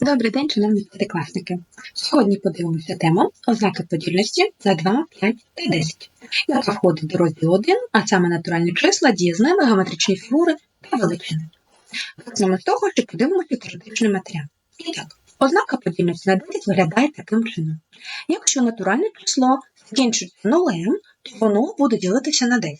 Добрий день, шановні п'ятикласники. Сьогодні подивимося тему ознаки подільності за 2, 5 та 10, яка входить до розділу 1, а саме натуральні числа, дієзними, геометричні фігури та величини. Почнемо з того, що подивимося теоретичний матеріал. І так, ознака подільності на 10 виглядає таким чином. Якщо натуральне число закінчується нулем, то воно буде ділитися на 10.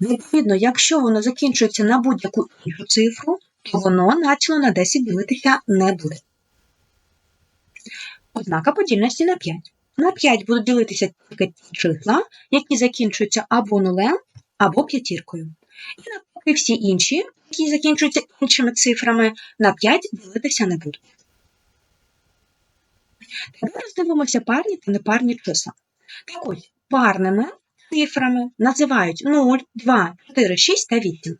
Відповідно, якщо воно закінчується на будь-яку іншу цифру, то воно націло на 10 ділитися не буде. Ознака подільності на 5. На 5 будуть ділитися тільки ті числа, які закінчуються або нулем, або п'ятіркою. І навпаки всі інші, які закінчуються іншими цифрами, на 5 ділитися не будуть. Тепер роздивимося парні та непарні числа. Так ось, парними цифрами називають 0, 2, 4, 6 та 8.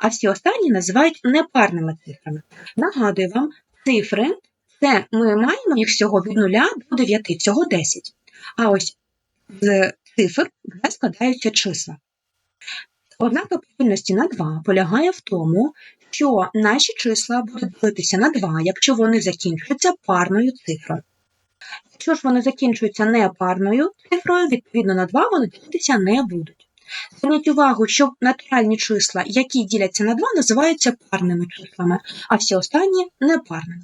А всі останні називають непарними цифрами. Нагадую вам, цифри це ми маємо їх всього від 0 до 9, всього 10. А ось з цифр вже складаються числа. Ознака подільності на 2 полягає в тому, що наші числа будуть ділитися на 2, якщо вони закінчуються парною цифрою. Якщо ж вони закінчуються непарною цифрою, відповідно на 2 вони ділитися не будуть. Зверніть увагу, що натуральні числа, які діляться на 2, називаються парними числами, а всі останні непарними.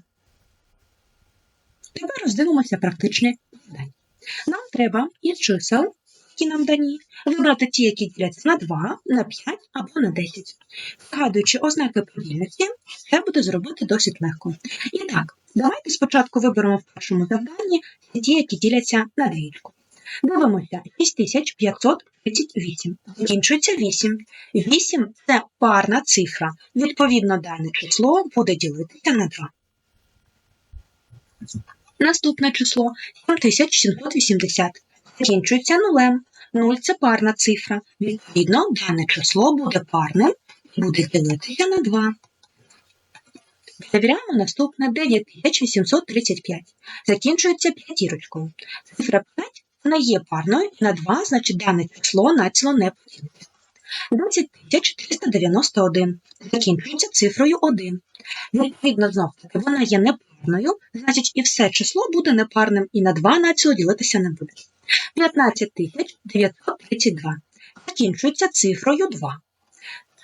Тепер роздивимося практичне завдання. Нам треба із чисел, які нам дані, вибрати ті, які діляться на 2, на 5 або на 10. Згадуючи ознаки подільності, це буде зробити досить легко. І так, давайте спочатку виберемо в першому завданні ті, які діляться на двічку. Дивимося 6538. Закінчується 8. 8 – це парна цифра. Відповідно, дане число буде ділитися на 2. Наступне число 7780. Закінчується нулем. 0 – це парна цифра. Відповідно, дане число буде парним і буде ділитися на 2. Перевіряємо наступне 9835. Закінчується п'ятірочкою. Цифра 5 не є парною на 2, значить дане число націло не поділиться. 10491 закінчується цифрою 1. Відповідно, знов таки, вона є непарною, значить і все число буде непарним і на 2 націло ділитися не буде. 15932 закінчується цифрою 2.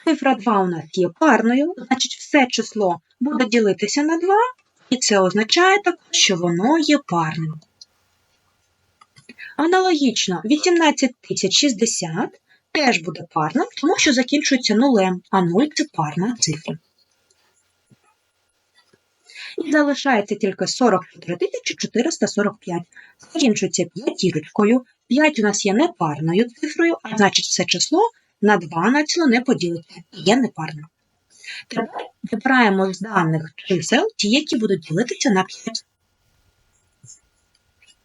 Цифра 2 у нас є парною, значить все число буде ділитися на 2, і це означає також, що воно є парним. Аналогічно, 18060 теж буде парним, тому що закінчується нулем, а 0 – це парна цифра. І залишається тільки 44 445. Закінчується п'ятірочкою. 5 у нас є непарною цифрою, а значить все число на 2 націло не поділиться є непарним. Тепер вибираємо з даних чисел ті, які будуть ділитися на 5.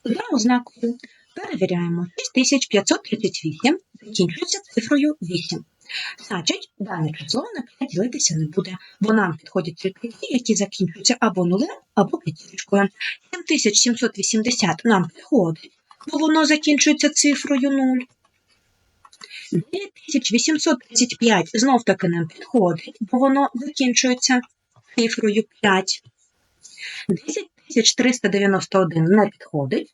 За ознакою перевіряємо 6538 закінчується цифрою 8. Значить, дане число на 5 ділитися не буде, бо нам підходять тільки ті, які закінчуються або нулем, або п'ятірочкою. 7780 нам підходить, бо воно закінчується цифрою 0. 9835 знов таки нам підходить, бо воно закінчується цифрою 5. 10391 не підходить,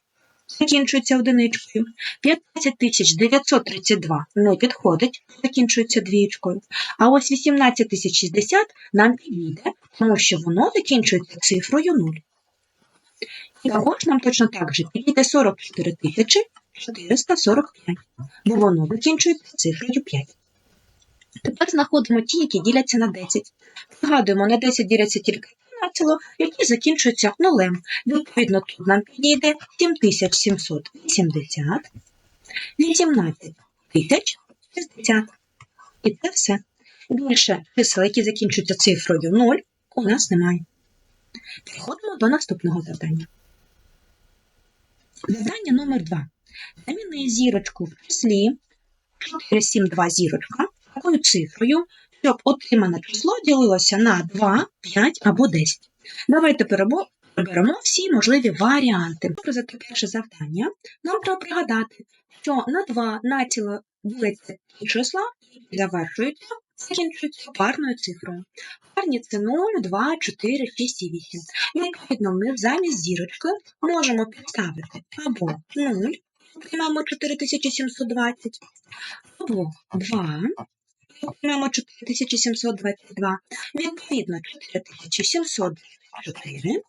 закінчується одиничкою. 15932 не підходить, закінчується двічкою. А ось 18060 нам підійде, тому що воно закінчується цифрою 0. І також нам точно так же підійде 44 445, бо воно закінчується цифрою 5. Тепер знаходимо ті, які діляться на 10. Згадуємо, на 10 діляться тільки націло, які закінчуються нулем. Відповідно, тут нам підійде 7780, 18060. І це все. Більше чисел, які закінчуються цифрою 0, у нас немає. Переходимо до наступного завдання. Завдання номер 2. Заміни зірочку в числі 472 зірочка такою цифрою, щоб отримане число ділилося на 2, 5 або 10. Давайте переберемо всі можливі варіанти. Добре, за це перше завдання нам треба пригадати, що на 2 націло ділиться ті числа, які завершуються закінчуються парною цифрою. Парні це 0, 2, 4, 6 і 8. Відповідно, ми замість зірочки можемо підставити або 0, отримаємо 4720, або 2, отримаємо 4722, відповідно 4724,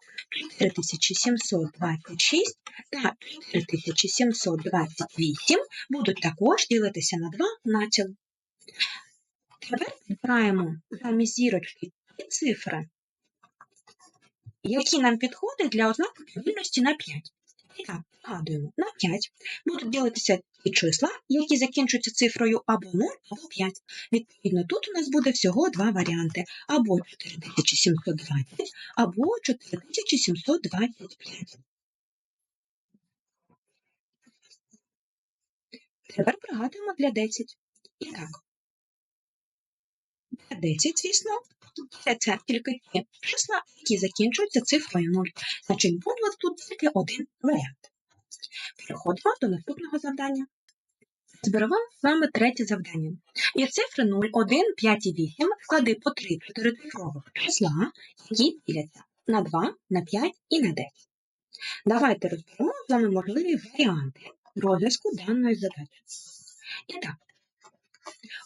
4726 та 4728 будуть також ділитися на 2 націло. Тепер підбираємо замість зірочки цифри, які нам підходять для ознаки подільності на 5. І так, згадуємо, на 5 будуть ділитися ті числа, які закінчуються цифрою або 0, або 5. Відповідно, тут у нас буде всього два варіанти: або 4720, або 4725. Тепер пригадуємо для 10. І так, для 10, звісно, це, тільки ті числа, які закінчуються цифрою 0. Значить, нас тут тільки один варіант. Переходимо до наступного завдання. Зберемо з вами третє завдання. І цифри 0, 1, 5 і 8 склади по 3 чотирицифрових числа, які діляться на 2, на 5 і на 10. Давайте розберемо з вами можливі варіанти розв'язку даної задачі. І так,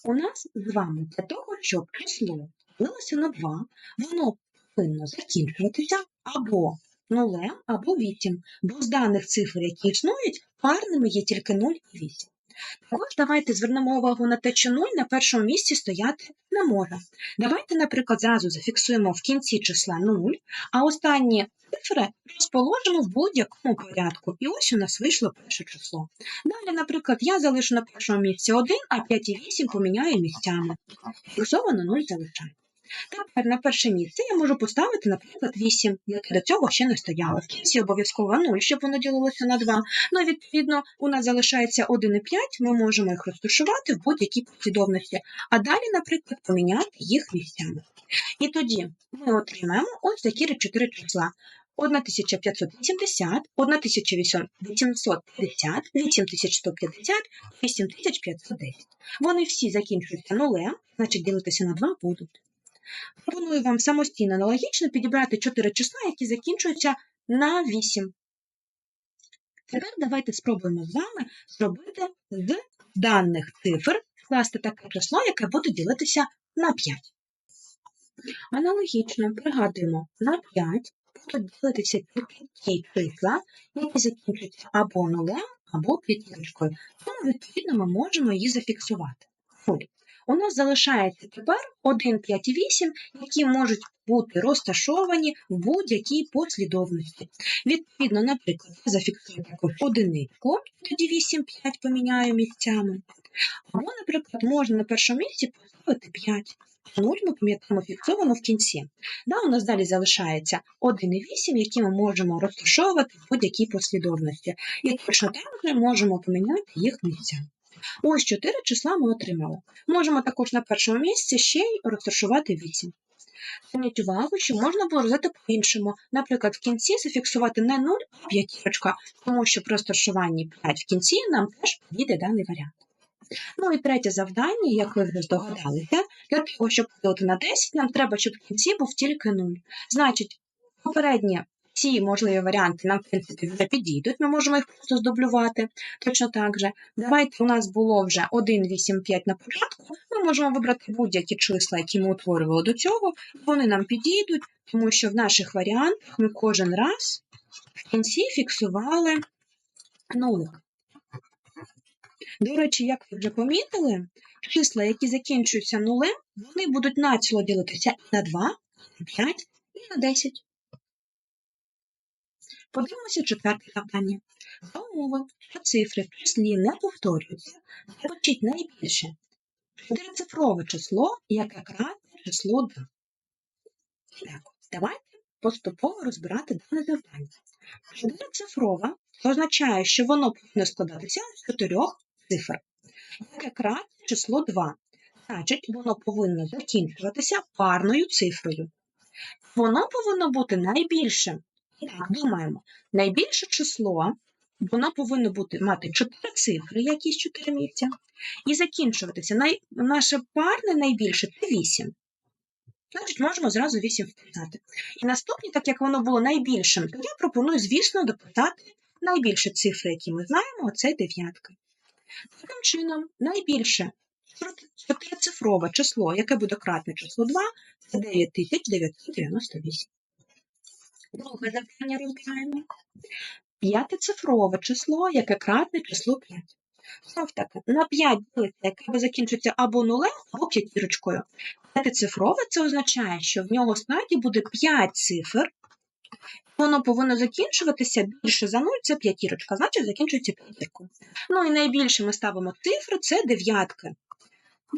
у нас з вами для того, щоб число ділилося на 2, воно повинно закінчуватися або нулем, або 8, бо з даних цифр, які існують, парними є тільки 0 і 8. Також давайте звернемо увагу на те, 0 на першому місці стояти не може. Давайте, наприклад, зразу зафіксуємо в кінці числа 0, а останні цифри розположимо в будь-якому порядку. І ось у нас вийшло перше число. Далі, наприклад, я залишу на першому місці 1, а 5 і 8 поміняю місцями. Фіксовано 0 залишаю. Тепер на перше місце я можу поставити, наприклад, 8, яке до цього ще не стояло. В кінці обов'язково 0, щоб воно ділилося на 2. Ну, відповідно, у нас залишається 1 і 5, ми можемо їх розташувати в будь-якій послідовності, а далі, наприклад, поміняти їх місцями. І тоді ми отримаємо ось такі 4 числа. 1580, 1850, 8150, 8510. Вони всі закінчуються нулем, значить ділитися на 2 будуть. Пропоную вам самостійно аналогічно підібрати 4 числа, які закінчуються на 8. Тепер давайте спробуємо з вами зробити з даних цифр скласти таке число, яке буде ділитися на 5. Аналогічно пригадуємо, на 5 будуть ділитися тільки ті числа, які закінчуються або нулем, або п'ятірочкою. Тому, відповідно, ми можемо її зафіксувати. У нас залишається тепер 1, 5 і 8, які можуть бути розташовані в будь-якій послідовності. Відповідно, наприклад, зафіксую також одиничку, тоді 8, 5 поміняю місцями. Або, наприклад, можна на першому місці поставити 5. 0 ми пам'ятаємо фіксовано в кінці. Да, у нас далі залишається 1 і 8, які ми можемо розташовувати в будь-якій послідовності. І точно так же можемо поміняти їх місцями. Ось 4 числа ми отримали. Можемо також на першому місці ще й розташувати 8. Зверніть увагу, що можна було роздати по-іншому. Наприклад, в кінці зафіксувати не 0, а п'ятірочка, тому що при розташуванні 5 в кінці нам теж підійде даний варіант. Ну і третє завдання, як ви вже здогадалися, для того, щоб поділити на 10, нам треба, щоб в кінці був тільки 0. Значить, попередні ці можливі варіанти нам, в принципі, вже підійдуть, ми можемо їх просто здублювати. Точно так же. Давайте у нас було вже 1, 8, 5 на початку. Ми можемо вибрати будь-які числа, які ми утворювали до цього. Вони нам підійдуть, тому що в наших варіантах ми кожен раз в кінці фіксували нулик. До речі, як ви вже помітили, числа, які закінчуються нулем, вони будуть націло ділитися на 2, і на 5 і на 10. Подивимося четверте завдання. За умови, що цифри в числі не повторюються, звучить найбільше чотирицифрове число, яке кратне число 2. Так, давайте поступово розбирати дане завдання. Чотирицифрове означає, що воно повинно складатися з чотирьох цифр. Яке кратне число 2. Значить, воно повинно закінчуватися парною цифрою. Воно повинно бути найбільшим. І так, думаємо, найбільше число вона повинна бути мати 4 цифри, якісь 4 місця, і закінчуватися. Най, наше парне найбільше це 8. Значить, можемо зразу 8 вписати. І наступні, так як воно було найбільшим, то я пропоную, звісно, дописати найбільші цифри, які ми знаємо, це дев'ятка. Таким чином, найбільше чотирицифрове число, яке буде кратне число 2, це 9998. Друге завдання розбираємо. П'ятицифрове число, яке кратне число 5. Знов таки, на 5 ділиться, яке закінчується або нулем, або п'ятірочкою. П'ятицифрове це означає, що в нього в складі буде 5 цифр, воно повинно закінчуватися більше за 0, це п'ятірочка, значить закінчується п'ятіркою. Ну і найбільше ми ставимо цифри, це дев'ятки.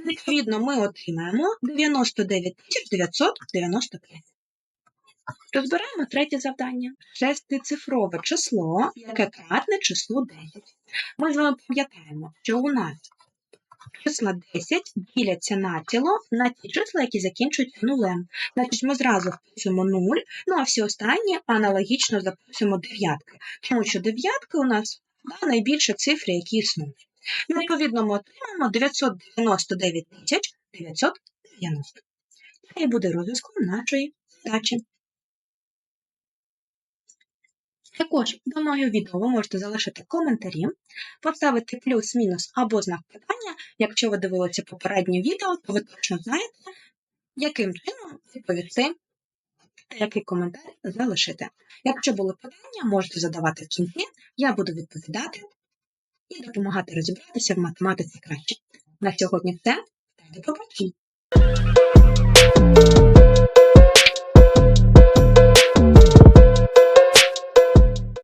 Відповідно, ми отримаємо 99 995. Розбираємо третє завдання. Шестицифрове число, яке кратне число 10. Ми з вами пам'ятаємо, що у нас числа 10 діляться націло на ті числа, які закінчуються нулем. Значить, ми зразу вписуємо 0, ну а всі останні аналогічно записуємо дев'ятки, тому що дев'ятки у нас да, найбільші цифри, які існують. І, Відповідно, ми отримаємо 999 990. Це і буде розв'язком нашої задачі. Також до мого відео ви можете залишити коментарі, поставити плюс, мінус або знак питання. Якщо ви дивилися попереднє відео, то ви точно знаєте, яким чином відповісти та який коментар залишити. Якщо були питання, можете задавати в кінці, я буду відповідати і допомагати розібратися в математиці краще. На сьогодні все. До побачення!